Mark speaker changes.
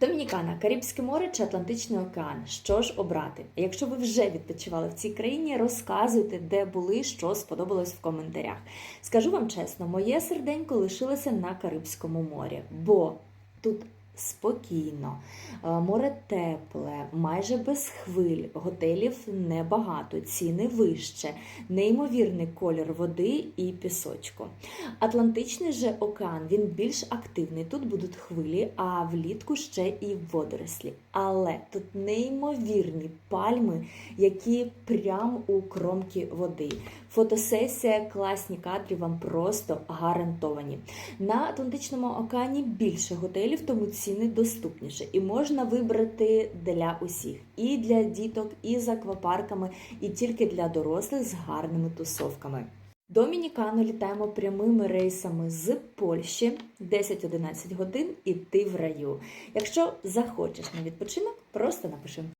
Speaker 1: Домінікана, Карибське море чи Атлантичний океан. Що ж обрати? Якщо ви вже відпочивали в цій країні, розказуйте, де були, що сподобалось в коментарях. Скажу вам чесно, моє серденько лишилося на Карибському морі, бо тут спокійно, е, море тепле, майже без хвиль, готелів небагато, ціни вище, неймовірний колір води і пісочку. Атлантичний же океан він більш активний. Тут будуть хвилі, а влітку ще і водорослі. Але тут неймовірні пальми, які прямо у кромки води. Фотосесія, класні кадри вам просто гарантовані. На Атлантичному океані більше готелів, тому ціни доступніше. І можна вибрати для усіх: і для діток, і з аквапарками, і тільки для дорослих з гарними тусовками. До Домінікану літаємо прямими рейсами з Польщі 10-11 годин і ти в раю. Якщо захочеш на відпочинок, просто напиши.